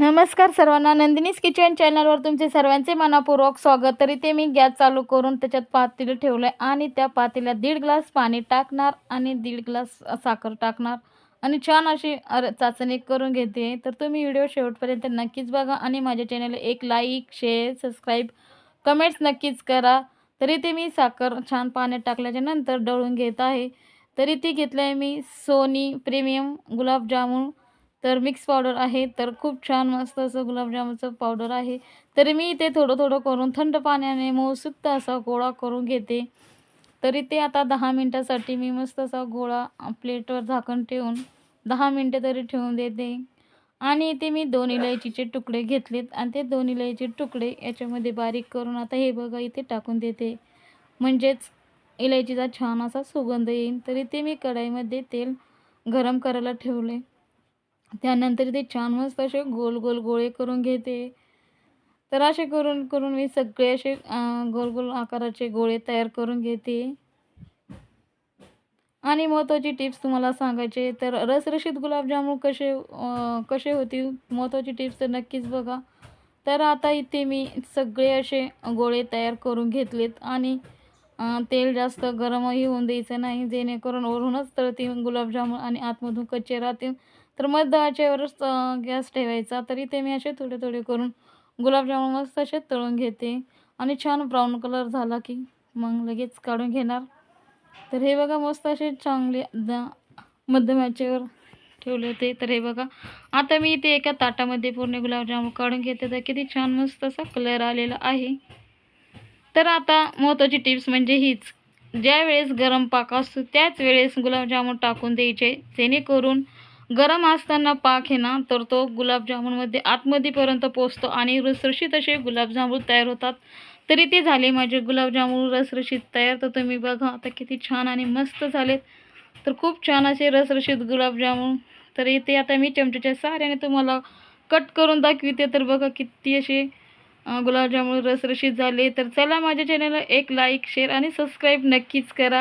नमस्कार सर्वांना. नंदिनीज किचन चॅनलवर तुमचे सर्वांचे मनापूर्वक स्वागत. तरी ते मी गॅस चालू करून त्याच्यात पातेलं ठेवलं आहे आणि त्या पातेल्यात दीड ग्लास पाणी टाकणार आणि दीड ग्लास साखर टाकणार आणि छान अशी अर चाचणी करून घेते. तर तुम्ही व्हिडिओ शेवटपर्यंत नक्कीच बघा आणि माझ्या चॅनलला एक लाईक शेअर सबस्क्राईब कमेंट्स नक्कीच करा. तरी ते मी साखर छान पाण्यात टाकल्याच्या नंतर डळून घेत आहे. तरी ती घेतलं आहे मी सोनी प्रीमियम गुलाबजामुन तर मिक्स पावडर आहे. तर खूप छान मस्त असं गुलाबजामुनचं पावडर आहे. तरी मी ते थोडं थोडं करून थंड पाण्याने मऊसुक्त असा गोळा करून घेते. तरी ते आता दहा मिनटासाठी मी मस्त असा गोळा प्लेटवर झाकण ठेवून दहा मिनटं तरी ठेवून देते. आणि इथे मी दोन इलायचीचे तुकडे घेतलेत. आणि ते दोन इलायची तुकडे याच्यामध्ये बारीक करून आता हे बघा इथे टाकून देते. म्हणजेच इलायचीचा छान असा सुगंध येईल तरी ते मी कढाईमध्ये तेल गरम करायला ठेवले त्यानंतर ते छान मस्त असे गोल गोल गोळे करून घेते. तर असे करून करून मी सगळे असे गोल गोल आकाराचे गोळे तयार करून घेते. आणि महत्त्वाची टिप्स तुम्हाला सांगायचे तर रसरशीत गुलाबजामुन कसे कसे होतील महत्त्वाची टिप्स तर नक्कीच बघा. तर आता इथे मी सगळे असे गोळे तयार करून घेतलेत आणि तेल जास्त गरमही होऊन द्यायचं नाही जेणेकरून वरूनच ती गुलाबजामुन आणि आतमधून कच्चे राहतील. तर मध्य आचेवरच गॅस ठेवायचा. तरी ते मी असे थोडे थोडे करून गुलाबजामुन मस्त असे तळून घेते. आणि छान ब्राऊन कलर झाला की मग लगेच काढून घेणार. तर हे बघा मस्त असे चांगले द मध्यम ठेवले होते. तर हे बघा आता मी इथे एका ताटामध्ये पूर्ण गुलाबजामुन काढून घेते. तर किती छान मस्त असा कलर आलेला आहे. तर आता महत्त्वाची टिप्स म्हणजे हीच. ज्या वेळेस गरम पाक असतो त्याच वेळेस गुलाबजामुन टाकून द्यायचे. जेणेकरून गरम असताना पाक आहे ना तर तो गुलाबजामुनमध्ये आतमध्येपर्यंत पोचतो आणि रसरशीत असे गुलाबजामुन तयार होतात. तरी ते झाले माझे गुलाबजामुन रसरशीत तयार. तर तुम्ही बघा आता किती छान आणि मस्त झालेत तर खूप छान असे रसरशीत गुलाबजामुन. तर इथे आता मी चमच्याच्या साऱ्याने तुम्हाला कट करून दाखविते. तर बघा किती असे गुलाबजामुन रसरशीत झाले. तर चला माझ्या चॅनलला एक लाईक शेअर आणि सबस्क्राईब नक्कीच करा.